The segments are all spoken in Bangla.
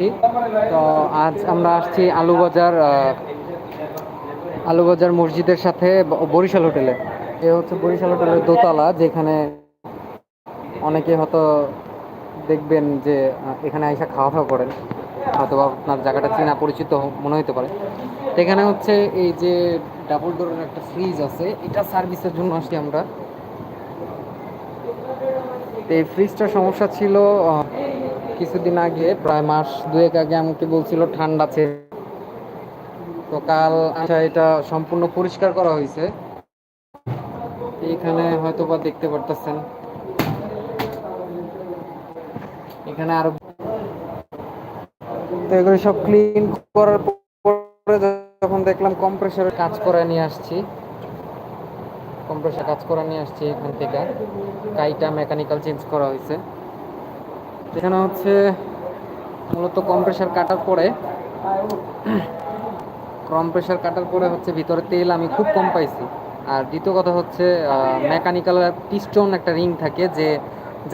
তো আজ আমরা আসছি আলুবাজার আলুবাজার মসজিদের সাথে বরিশাল হোটেলে। এ হচ্ছে বরিশাল হোটেলের দোতলা, যেখানে অনেকে হয়তো দেখবেন যে এখানে আইসা খাওয়া দাওয়া করেন। হয়তো আপনার জায়গাটা চেনা পরিচিত মনে হতে পারে। এখানে হচ্ছে এই যে ডাবল ডোরের একটা ফ্রিজ আছে, এটা সার্ভিসের জন্য আসছি আমরা। তো এই ফ্রিজটার সমস্যা ছিল কিছুদিন আগে, প্রায় মাস দুয়েক আগে আমাকে বলছিল ঠান্ডা তো কাল আচ্ছা এটা সম্পূর্ণ পরিষ্কার করা হয়েছে। এখানে হয়তো বা দেখতে পারতেছেন। এখানে আরও তো এগুলো সব ক্লিন করার পরে যখন দেখলাম কম্প্রেসারের কাজ করে নিয়ে আসছি। কম্প্রেসার কাজ করে নিয়ে আসছি এখান থেকে। কাইটা মেকানিক্যাল চেঞ্জ করা হয়েছে। এখানে হচ্ছে মূলত কম্প্রেসার কাটার পরে কম্প্রেসার কাটার পরে হচ্ছে ভিতরে তেল আমি খুব কম পাইছি। আর দ্বিতীয় কথা হচ্ছে মেকানিক্যাল পিস্টন একটা রিং থাকে যে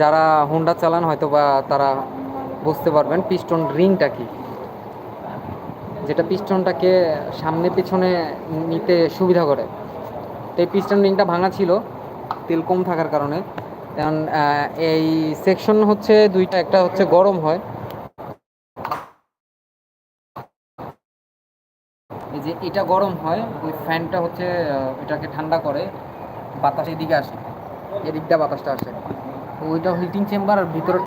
যারা হোন্ডা চালান হয়তো বা তারা বুঝতে পারবেন পিস্টন রিংটা কি। যেটা পিস্টনটাকে সামনে পিছনে নিতে সুবিধা করে। তো এই পিস্টন রিংটা ভাঙা ছিল, তেল কম থাকার কারণে। কারণ এই সেকশন হচ্ছে দুইটা, একটা হচ্ছে গরম হয়। এই যে এটা গরম হয়, ওই ফ্যানটা হচ্ছে এটাকে ঠান্ডা করে বাতাস এদিকে আসে। এদিকটা বাতাসটা আসে। ওইটা হিটিং চেম্বার আর ভিতরে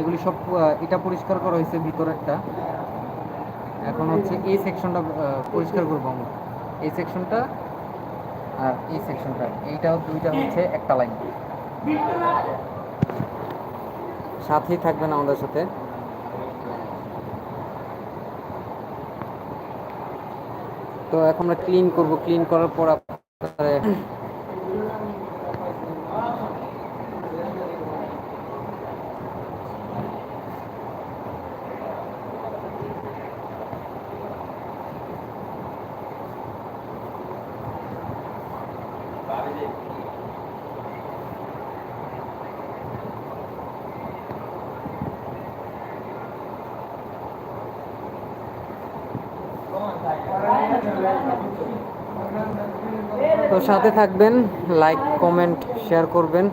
এগুলি সব এটা পরিষ্কার করা হয়েছে ভিতরেরটা এখন হচ্ছে এই সেকশনটা পরিষ্কার করব আমরা। এই সেকশনটা আর এই সেকশনটা এইটাও দুইটা হচ্ছে একটা লাইন সাথেই থাকবেন আমাদের সাথে। তো এখন আমরা ক্লিন করব। ক্লিন করার পর আপনারা তো সাথে থাকবেন লাইক কমেন্ট শেয়ার করবেন।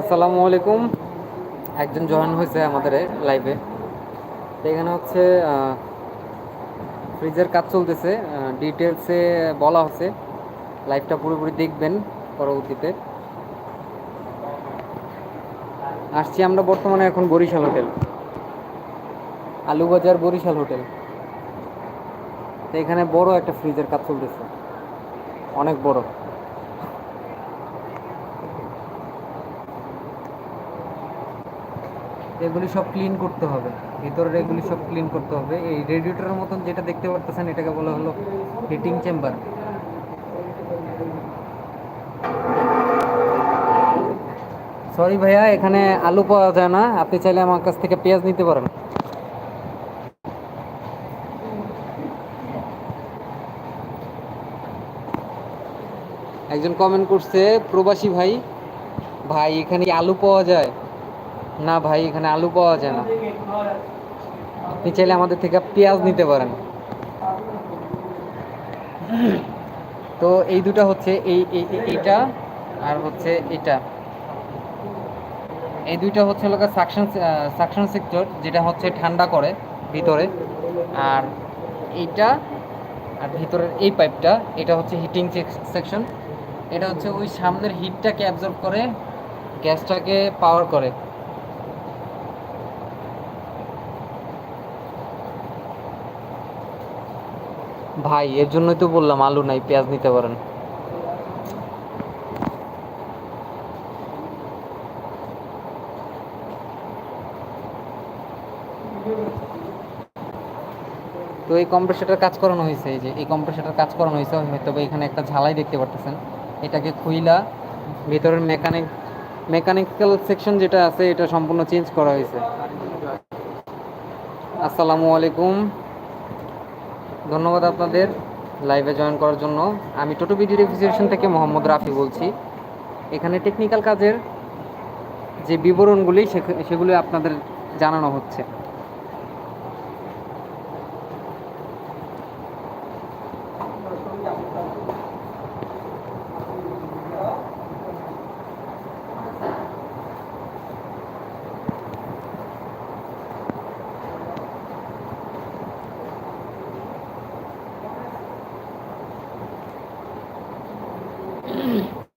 আসসালামু আলাইকুম। একজন জয়েন হয়েছে আমাদের লাইভে এখানে হচ্ছে ফ্রিজের কাজ চলতেছে ডিটেলসে বলা হচ্ছে লাইভটা পুরোপুরি দেখবেন পরবর্তীতে। আসছি আমরা বর্তমানে এখন বরিশাল হোটেল। আলুবাজার বরিশাল হোটেল। তো এখানে বড় একটা ফ্রিজের কাজ চলতেছে। অনেক বড়। এগুলি সব ক্লিন করতে হবে। ভিতরের এগুলি সব ক্লিন করতে হবে। এই রেডিয়েটরের মতন যেটা দেখতে পারতেছেন, এটাকে বলা হলো হিটিং চেম্বার সরি ভাইয়া, এখানে আলু পাওয়া যায় না। আপনি চাইলে আমার কাছ থেকে পেঁয়াজ নিতে পারেন। একজন কমেন্ট করছে, প্রবাসী ভাই ভাই, এখানে আলু পাওয়া যায়? না ভাই, এখানে আলু পাওয়া যায় না। আপনি চাইলে আমাদের থেকে পেঁয়াজ নিতে পারেন। তো এই দুটা হচ্ছে এই এইটা আর হচ্ছে এটা। এই দুইটা হচ্ছে লোক সাকশন সাকশন সেক্টর যেটা হচ্ছে ঠান্ডা করে ভিতরে। আর এইটা আর ভিতরের এই পাইপটা এটা হচ্ছে হিটিং সেকশন এটা হচ্ছে ওই সামনের হিটটাকে অ্যাবজর্ব করে গ্যাসটাকে পাওয়ার করে। ভাই, এর জন্যই তো বললাম আলু নাই, পেঁয়াজ নিতে পারেন। তো এই কম্প্রেসারটার কাজ করানো হয়েছে, এই যে এই কম্প্রেসারটার কাজ করানো হয়েছে হয়তো এখানে একটা ঝালাই দেখতে পারতেছেন। এটাকে খুইলা, ভিতরের মেকানিক মেকানিক্যাল সেকশন যেটা আছে, এটা সম্পূর্ণ চেঞ্জ করা হয়েছে। আসসালামু আলাইকুম। ধন্যবাদ আপনাদের লাইভে জয়েন করার জন্য। আমি টোটো ভিডিও রেফ্রিজারেশন থেকে মোহাম্মদ রাফি বলছি। এখানে টেকনিক্যাল কাজের যে বিবরণগুলি সেগুলি আপনাদের জানানো হচ্ছে।